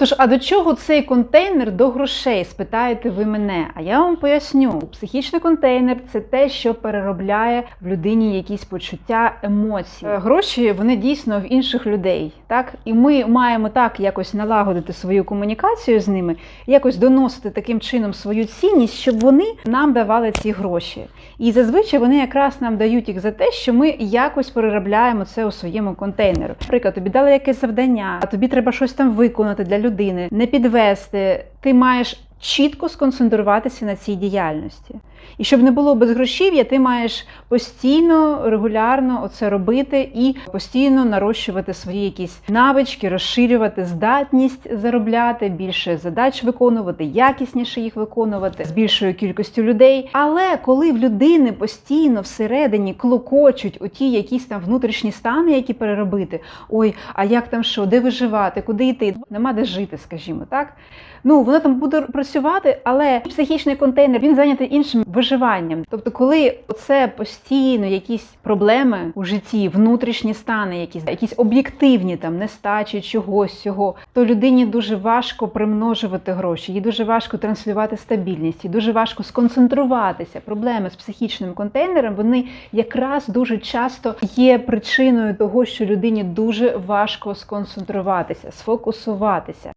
Тож, а до чого цей контейнер до грошей? Спитаєте ви мене? А я вам поясню: психічний контейнер це те, що переробляє в людині якісь почуття, емоції. Е, Гроші вони дійсно в інших людей, так і ми маємо так якось налагодити свою комунікацію з ними, якось доносити таким чином свою цінність, щоб вони нам давали ці гроші. І зазвичай вони якраз нам дають їх за те, що ми якось переробляємо це у своєму контейнері. Наприклад, тобі дали якесь завдання, а тобі треба щось там виконати для людини, не підвести. Ти маєш чітко сконцентруватися на цій діяльності. І щоб не було безгрошів'я, ти маєш постійно, регулярно оце робити і постійно нарощувати свої якісь навички, розширювати здатність заробляти, більше задач виконувати, якісніше їх виконувати з більшою кількістю людей. Але коли в людини постійно всередині клокочуть оті якісь там внутрішні стани, які переробити, ой, а як там що, де виживати, куди йти? Нема де жити, скажімо так. Ну, воно там буде працювати, але психічний контейнер він зайнятий іншим виживанням. Тобто, коли це постійно якісь проблеми у житті, внутрішні стани, якісь якісь об'єктивні там нестачі чогось цього, то людині дуже важко примножувати гроші, їй дуже важко транслювати стабільність, їй дуже важко сконцентруватися. Проблеми з психічним контейнером вони якраз дуже часто є причиною того, що людині дуже важко сконцентруватися, сфокусуватися.